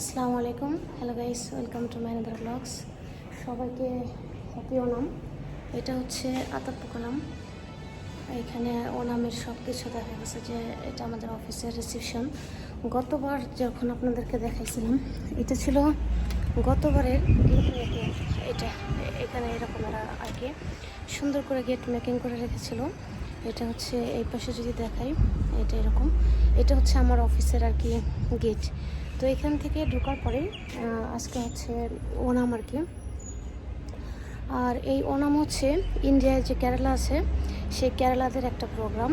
আসসালামু আলাইকুম। Hello guys welcome to my other vlogs সবাইকে হ্যাপি ওনাম এটা হচ্ছে আতাপ্পু এখানে ওনামের সব কিছু দেখা গেছে যে এটা আমাদের অফিসের রিসিপশন গতবার যখন আপনাদেরকে দেখাইছিলাম, এটা ছিল গতবারের গেট মেকিং এটা, এখানে এরকম এরা আর কি সুন্দর করে গেট মেকিং করে রেখেছিল। এটা হচ্ছে এই পাশে যদি দেখাই, এটা এরকম। এটা হচ্ছে আমার অফিসের আর কি গেট তো এখান থেকে ঢোকার পরে আজকে হচ্ছে ওনাম আর কি। আর এই ওনাম হচ্ছে ইন্ডিয়ায় যে কেরালা আছে, সেই কেরালাদের একটা প্রোগ্রাম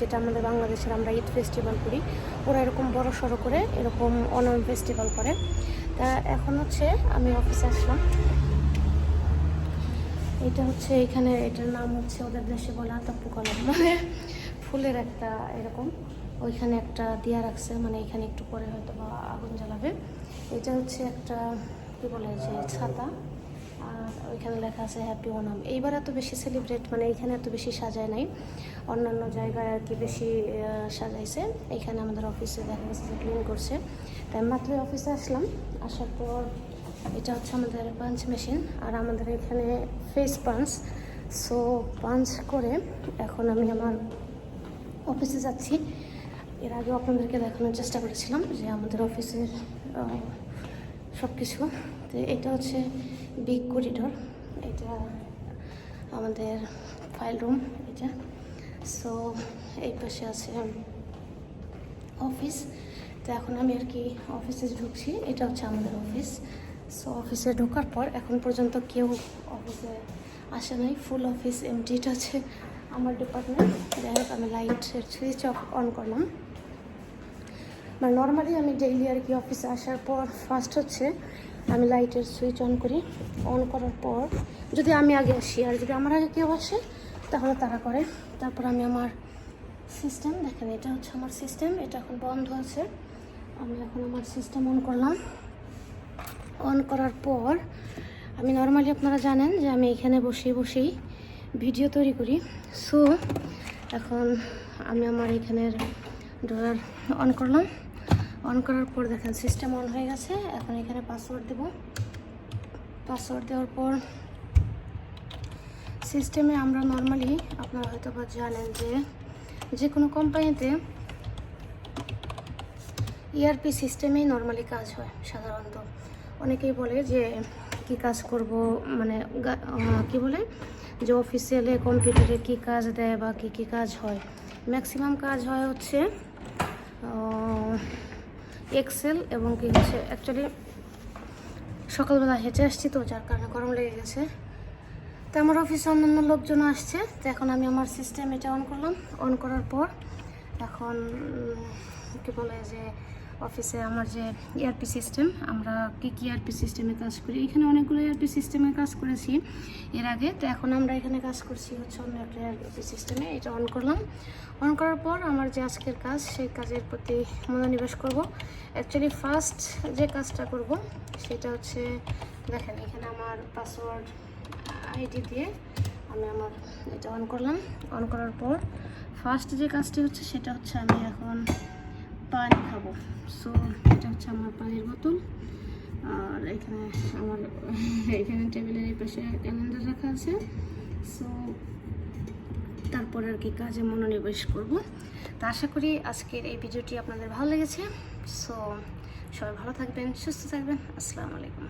যেটা আমাদের বাংলাদেশের আমরা ঈদ ফেস্টিভ্যাল করি। ওরা এরকম বড় সড়ো করে এরকম ওনাম ফেস্টিভ্যাল করে। তা এখন হচ্ছে আমি অফিসে আসলাম। এটা হচ্ছে এখানে, এটার নাম হচ্ছে ওদের দেশে বলা তাপ্পু কলম মানে ফুলের একটা এরকম। ওইখানে একটা দিয়া রাখছে মানে এখানে একটু পরে হয়তো বা আগুন জ্বালাবে। এটা হচ্ছে একটা, কি বলে যে, ছাতা। আর ওইখানে লেখা আছে হ্যাপি ওনাম এইবার এত বেশি সেলিব্রেট মানে এইখানে এত বেশি সাজায় নাই। অন্যান্য জায়গায় আর কি বেশি সাজাইছে। এখানে আমাদের অফিসে দেখা গেছে যে ক্লিন করছে। তাই মাত্র অফিসে আসলাম। আসার পর এটা হচ্ছে আমাদের পাঞ্চ মেশিন আর আমাদের এখানে ফেস পাঞ্চ সো পাঞ্চ করে এখন আমি আমার অফিসে যাচ্ছি। এর আগেও আপনাদেরকে দেখানোর চেষ্টা করেছিলাম যে আমাদের অফিসের সব কিছু তো এটা হচ্ছে বিগ করিডোর এটা আমাদের ফাইল রুম এটা। সো এই পাশে আছে অফিস তো এখন আমি আর কি অফিসে ঢুকছি। এটা হচ্ছে আমাদের অফিস সো অফিসে ঢোকার পর এখন পর্যন্ত কেউ অফিসে আসে নাই। ফুল অফিস এমটি এটা হচ্ছে আমার ডিপার্টমেন্ট যাই হোক, আমি লাইটের সুইচ অফ অন করলাম। মানে নর্মালি আমি ডেইলি আর কি অফিসে আসার পর ফার্স্ট হচ্ছে আমি লাইটের সুইচ অন করি। অন করার পর যদি আমি আগে আসি, আর যদি আমার আগে কেউ আসে, তাহলে তারা করে। তারপর আমি আমার সিস্টেম দেখেন এটা হচ্ছে আমার সিস্টেম এটা এখন বন্ধ আছে। আমি এখন আমার সিস্টেম অন করলাম। অন করার পর আমি নর্মালি আপনারা জানেন যে আমি এখানে বসে বসেই ভিডিও তৈরি করি। সো এখন আমি আমার এখানের ডলার অন করলাম। অন করার পর দেখেন সিস্টেম অন হয়ে গেছে। এখন এখানে পাসওয়ার্ড দেব। পাসওয়ার্ড দেওয়ার পর সিস্টেমে আমরা নর্মালি আপনারা হয়তো বা জানেন যে যে কোনো কোম্পানিতে ইআরপি সিস্টেমেই নর্মালি কাজ হয় সাধারণত। অনেকেই বলে যে কি কাজ করব মানে কি বলে? যে অফিসিয়ালে কম্পিউটারে কি কাজ দেয় বা কি কি কাজ হয়। ম্যাক্সিমাম কাজ হয় হচ্ছে এক্সেল এবং কি হচ্ছে অ্যাকচুয়ালি সকালবেলা হেঁটে আসছি তো, যার কারণে গরম লেগে গেছে। তো আমার অফিসে অন্যান্য লোকজন আসছে, তো এখন আমি আমার সিস্টেম এটা অন করলাম। অন করার পর এখন কী বলে যে অফিসে আমার যে ইআরপি সিস্টেম আমরা কী কী ইআরপি সিস্টেমে কাজ করি? এখানে অনেকগুলো ইআরপি সিস্টেমে কাজ করেছি এর আগে। তো এখন আমরা এখানে কাজ করছি হচ্ছে অন্য একটা ইআরপি সিস্টেমে এটা অন করলাম। অন করার পর আমার যে আজকের কাজ, সেই কাজের প্রতি মনোনিবেশ করব। অ্যাকচুয়ালি ফার্স্ট যে কাজটা করব, সেটা হচ্ছে, দেখেন, এখানে আমার পাসওয়ার্ড আইডি দিয়ে আমি আমার এটা অন করলাম। অন করার পর ফার্স্ট যে কাজটি হচ্ছে, সেটা হচ্ছে আমি এখন পানি খাব। সো এটা হচ্ছে আমার পানির বোতল। আর এখানে আমার, এখানে টেবিলের এই পাশে ক্যালেন্ডার রাখা আছে। সো তারপর আর কি কাজে মনোনিবেশ করব। তো আশা করি আজকের এই ভিডিওটি আপনাদের ভালো লেগেছে। সো সবাই ভালো থাকবেন, সুস্থ থাকবেন। আসসালামু আলাইকুম।